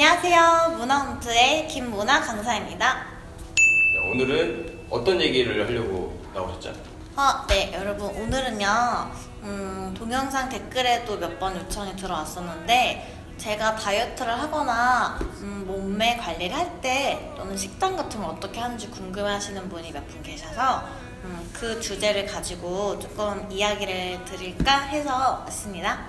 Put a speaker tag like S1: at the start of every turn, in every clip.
S1: 안녕하세요. 문화홈트의 김문화 강사입니다.
S2: 네, 오늘은 어떤 얘기를 하려고 나오셨죠?
S1: 어, 네, 여러분. 오늘은요, 음, 동영상 댓글에도 몇 번 요청이 들어왔었는데, 제가 다이어트를 하거나, 음, 몸매 관리를 할 때, 또는 식단 같은 걸 어떻게 하는지 궁금해 하시는 분이 몇 분 계셔서, 음, 그 주제를 가지고 조금 이야기를 드릴까 해서 왔습니다.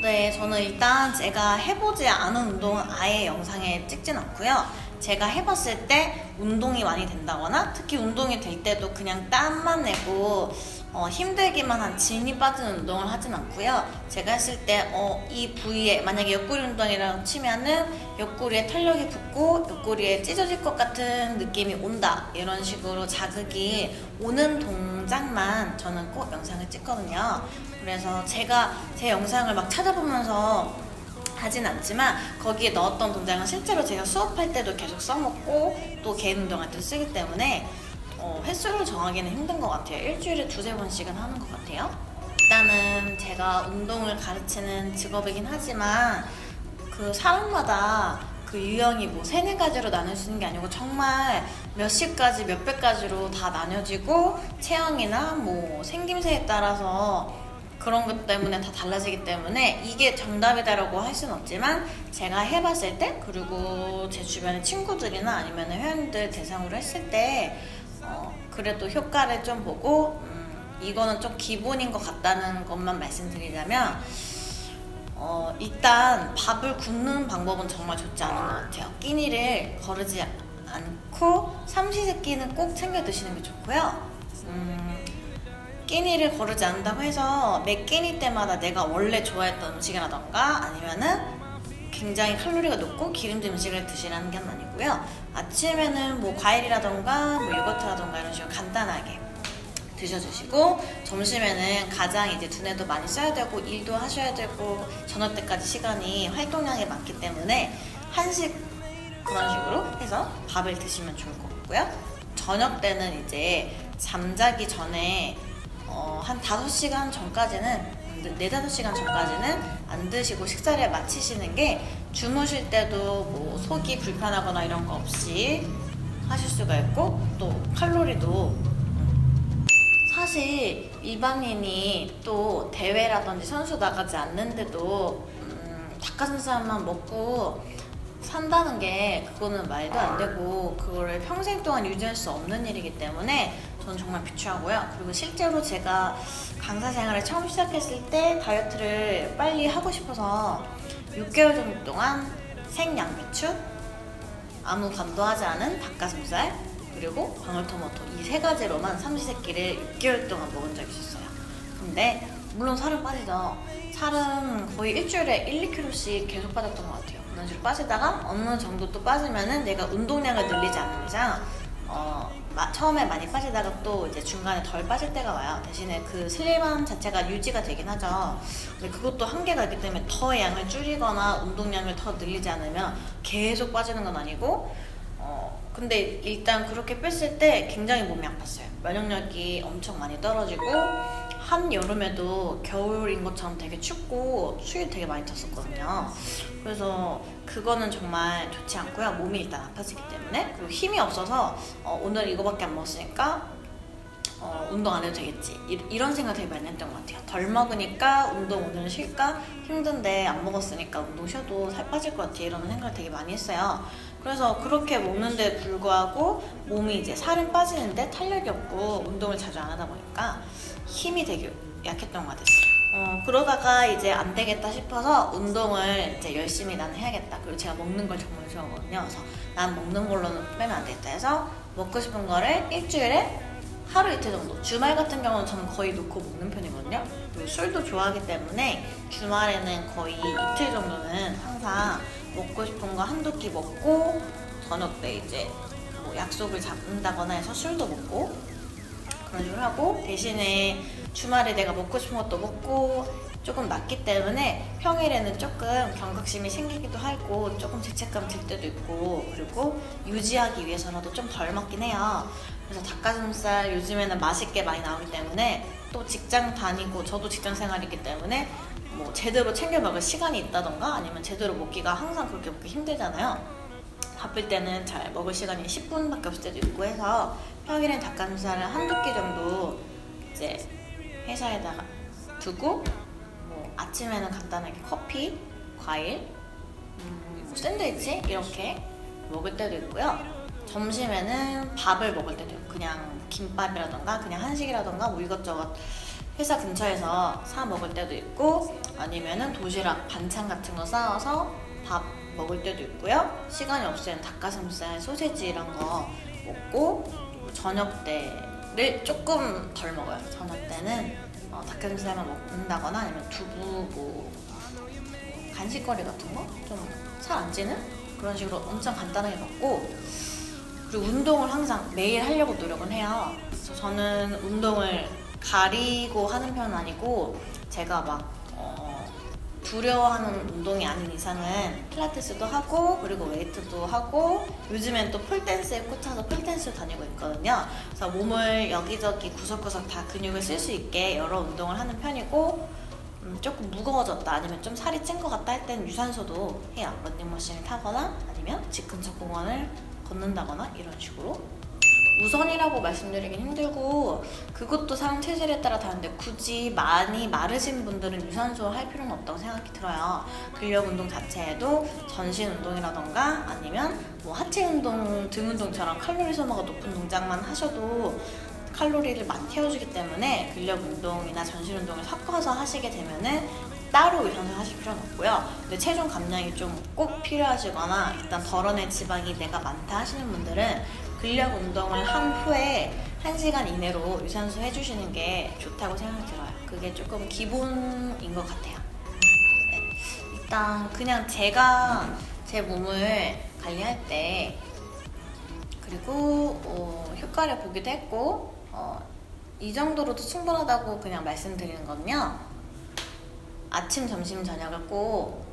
S1: 네, 저는 일단 제가 해보지 않은 운동은 아예 영상에 찍진 않고요. 제가 해봤을 때 운동이 많이 된다거나 특히 운동이 될 때도 그냥 땀만 내고 어, 힘들기만 한 진이 빠지는 운동을 하진 않고요. 제가 했을 때, 어, 이 부위에, 만약에 옆구리 운동이라고 치면은 옆구리에 탄력이 붙고 옆구리에 찢어질 것 같은 느낌이 온다. 이런 식으로 자극이 오는 동작만 저는 꼭 영상을 찍거든요. 그래서 제가 제 영상을 막 찾아보면서 하진 않지만 거기에 넣었던 동작은 실제로 제가 수업할 때도 계속 써먹고 또 개인 운동할 때 쓰기 때문에 어, 횟수를 정하기는 힘든 것 같아요. 일주일에 두세 번씩은 하는 것 같아요. 일단은 제가 운동을 가르치는 직업이긴 하지만 그 사람마다 그 유형이 뭐 세네 가지로 나눌 수 있는 게 아니고 정말 몇십 가지, 몇백 가지로 다 나뉘어지고 체형이나 뭐 생김새에 따라서 그런 것 때문에 다 달라지기 때문에 이게 정답이다라고 할 수는 없지만 제가 해봤을 때 그리고 제 주변의 친구들이나 아니면 회원들 대상으로 했을 때 어, 그래도 효과를 좀 보고 음, 이거는 좀 기본인 것 같다는 것만 말씀드리자면 어, 일단 밥을 굽는 방법은 정말 좋지 않은 것 같아요. 끼니를 거르지 않고 삼시세끼는 꼭 챙겨 드시는 게 좋고요. 음, 끼니를 거르지 않는다고 해서 매 끼니 때마다 내가 원래 좋아했던 음식이라던가 아니면은 굉장히 칼로리가 높고 기름진 음식을 드시라는 게 아니고요. 아침에는 뭐 과일이라던가 뭐 요거트라던가 이런 식으로 간단하게 드셔주시고 점심에는 가장 이제 두뇌도 많이 써야 되고 일도 하셔야 되고 저녁 때까지 시간이 활동량이 많기 때문에 한식 그런 식으로 해서 밥을 드시면 좋을 것 같고요. 저녁 때는 이제 잠자기 전에 어, 한 5시간 전까지는 4, 5시간 전까지는 안 드시고 식사를 마치시는 게 주무실 때도 뭐 속이 불편하거나 이런 거 없이 하실 수가 있고 또 칼로리도. 사실 일반인이 또 대회라든지 선수 나가지 않는데도 음, 닭가슴살만 먹고 산다는 게 그거는 말도 안 되고 그거를 평생 동안 유지할 수 없는 일이기 때문에 저는 정말 비추하고요. 그리고 실제로 제가 강사 생활을 처음 시작했을 때 다이어트를 빨리 하고 싶어서 6개월 정도 동안 생양배추, 아무 간도 하지 않은 닭가슴살, 그리고 방울토마토 이 세 가지로만 삼시세끼를 6개월 동안 먹은 적이 있었어요. 근데 물론 살은 빠지죠. 살은 거의 일주일에 1, 2kg씩 계속 빠졌던 것 같아요. 그런 식으로 빠지다가 어느 정도 또 빠지면은 내가 운동량을 늘리지 않는 이상 어, 마, 처음에 많이 빠지다가 또 이제 중간에 덜 빠질 때가 와요. 대신에 그 슬림함 자체가 유지가 되긴 하죠. 근데 그것도 한계가 있기 때문에 더 양을 줄이거나 운동량을 더 늘리지 않으면 계속 빠지는 건 아니고 어, 근데 일단 그렇게 뺐을 때 굉장히 몸이 아팠어요. 면역력이 엄청 많이 떨어지고 한 여름에도 겨울인 것처럼 되게 춥고 추위 되게 많이 탔었거든요. 그래서 그거는 정말 좋지 않고요. 몸이 일단 아파지기 때문에 그리고 힘이 없어서 어, 오늘 이거밖에 안 먹었으니까 어, 운동 안 해도 되겠지 이, 런 생각 되게 많이 했던 것 같아요. 덜 먹으니까 운동 오늘은 쉴까 힘든데 안 먹었으니까 운동 쉬어도 살 빠질 것 같아 이런 생각을 되게 많이 했어요. 그래서 그렇게 먹는데 불구하고 몸이 이제 살은 빠지는데 탄력이 없고 운동을 자주 안 하다 보니까 힘이 되게 약했던 것 같았어요. 어, 그러다가 이제 안 되겠다 싶어서 운동을 이제 열심히 나는 해야겠다. 그리고 제가 먹는 걸 정말 좋아하거든요. 그래서 난 먹는 걸로는 빼면 안 되겠다 해서 먹고 싶은 거를 일주일에 하루 이틀 정도. 주말 같은 경우는 저는 거의 놓고 먹는 편이거든요. 그리고 술도 좋아하기 때문에 주말에는 거의 이틀 정도는 항상 먹고 싶은 거 한두 끼 먹고 저녁 때 이제 뭐 약속을 잡는다거나 해서 술도 먹고 그런 식으로 하고 대신에 주말에 내가 먹고 싶은 것도 먹고 조금 낮기 때문에 평일에는 조금 경각심이 생기기도 하고 조금 죄책감 들 때도 있고 그리고 유지하기 위해서라도 좀 덜 먹긴 해요. 그래서 닭가슴살 요즘에는 맛있게 많이 나오기 때문에 또 직장 다니고 저도 직장 생활이기 때문에 뭐 제대로 챙겨 먹을 시간이 있다던가 아니면 제대로 먹기가 항상 그렇게 먹기 힘들잖아요. 바쁠 때는 잘 먹을 시간이 10분밖에 없을 때도 있고 해서 평일엔 닭가슴살을 한두 끼 정도 이제 회사에다가 두고 뭐 아침에는 간단하게 커피, 과일, 음, 뭐 샌드위치 이렇게 먹을 때도 있고요. 점심에는 밥을 먹을 때도 있고 그냥 김밥이라던가 그냥 한식이라던가 뭐 이것저것 회사 근처에서 사 먹을 때도 있고 아니면은 도시락 반찬 같은 거 싸와서 밥 먹을 때도 있고요. 시간이 때는 닭가슴살, 소세지 이런 거 먹고 저녁 때를 조금 덜 먹어요. 저녁 때는 어, 닭가슴살만 먹는다거나 아니면 두부 뭐, 뭐 간식거리 같은 거 좀 살 안 찌는 그런 식으로 엄청 간단하게 먹고 그리고 운동을 항상 매일 하려고 노력은 해요. 그래서 저는 운동을 가리고 하는 편은 아니고 제가 막 어, 두려워하는 운동이 아닌 이상은 필라테스도 하고 그리고 웨이트도 하고 요즘엔 또 폴댄스에 꽂혀서 폴댄스 다니고 있거든요. 그래서 몸을 여기저기 구석구석 다 근육을 쓸 수 있게 여러 운동을 하는 편이고 음, 조금 무거워졌다 아니면 좀 살이 찐 것 같다 할 때는 유산소도 해요. 런닝머신을 타거나 아니면 집 근처 공원을 걷는다거나 이런 식으로 우선이라고 말씀드리긴 힘들고 그것도 사람 체질에 따라 다른데 굳이 많이 마르신 분들은 유산소 할 필요는 없다고 생각이 들어요. 근력 운동 자체에도 전신 운동이라던가 아니면 뭐 하체 운동, 등 운동처럼 칼로리 소모가 높은 동작만 하셔도 칼로리를 많이 태워주기 때문에 근력 운동이나 전신 운동을 섞어서 하시게 되면은 따로 유산소 하실 필요는 없고요. 근데 체중 감량이 좀 꼭 필요하시거나 일단 덜어낼 지방이 내가 많다 하시는 분들은 근력 운동을 한 후에 1시간 이내로 유산소 해주시는 게 좋다고 생각이 들어요. 그게 조금 기본인 것 같아요. 네. 일단 그냥 제가 제 몸을 관리할 때 그리고 어, 효과를 보기도 했고 어, 이 정도로도 충분하다고 그냥 말씀드리는 거는요. 아침, 점심, 저녁을 꼭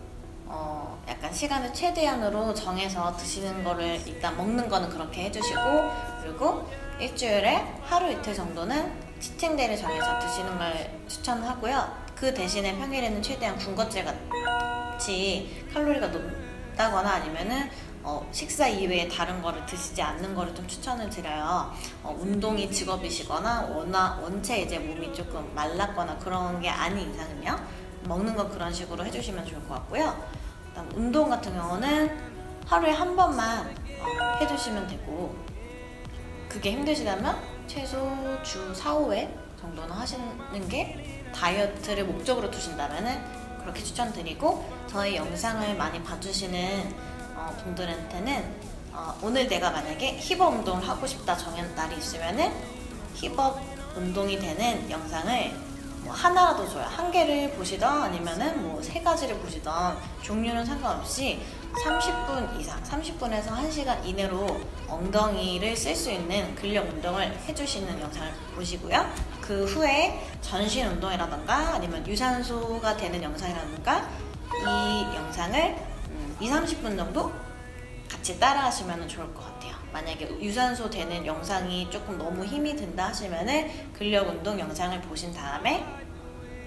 S1: 어, 약간 시간을 최대한으로 정해서 드시는 거를 일단 먹는 거는 그렇게 해주시고 그리고 일주일에 하루 이틀 정도는 치팅데이를 정해서 드시는 걸 추천하고요. 그 대신에 평일에는 최대한 군것질 같이 칼로리가 높다거나 아니면은 어, 식사 이외에 다른 거를 드시지 않는 거를 좀 추천을 드려요. 어, 운동이 직업이시거나 원하, 원체 이제 몸이 조금 말랐거나 그런 게 아닌 이상은요. 먹는 거 그런 식으로 해주시면 좋을 것 같고요. 그다음 운동 같은 경우는 하루에 한 번만 어, 해주시면 되고 그게 힘드시다면 최소 주 4, 5회 정도는 하시는 게 다이어트를 목적으로 두신다면은 그렇게 추천드리고 저희 영상을 많이 봐주시는 어, 분들한테는 어, 오늘 내가 만약에 힙업 운동을 하고 싶다 정한 날이 있으면은 힙업 운동이 되는 영상을 뭐 하나라도 줘요. 한 개를 보시던 아니면은 뭐 세 가지를 보시던 종류는 상관없이 30분 이상, 30분에서 1시간 이내로 엉덩이를 쓸 수 있는 근력 운동을 해주시는 영상을 보시고요. 그 후에 전신 운동이라던가 아니면 유산소가 되는 영상이라던가 이 영상을 음, 2, 30분 정도 같이 따라 하시면 좋을 것 같아요. 만약에 유산소 되는 영상이 조금 너무 힘이 든다 하시면은 근력 운동 영상을 보신 다음에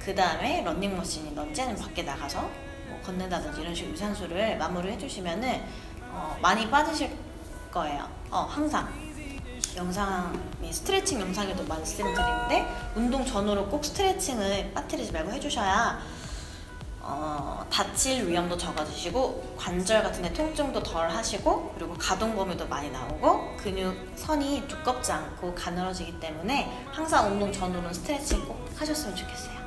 S1: 그 다음에 런닝머신이 넌째는 밖에 나가서 뭐 걷는다든지 이런 식으로 유산소를 마무리 해주시면은 어, 많이 빠지실 거예요. 어, 항상 영상에 스트레칭 영상에도 말씀드리는데 운동 전후로 꼭 스트레칭을 빠뜨리지 말고 해주셔야 어, 다칠 위험도 적어지시고 관절 같은 데 통증도 덜 하시고 그리고 가동 범위도 많이 나오고 근육 선이 두껍지 않고 가늘어지기 때문에 항상 운동 전후로는 스트레칭 꼭 하셨으면 좋겠어요.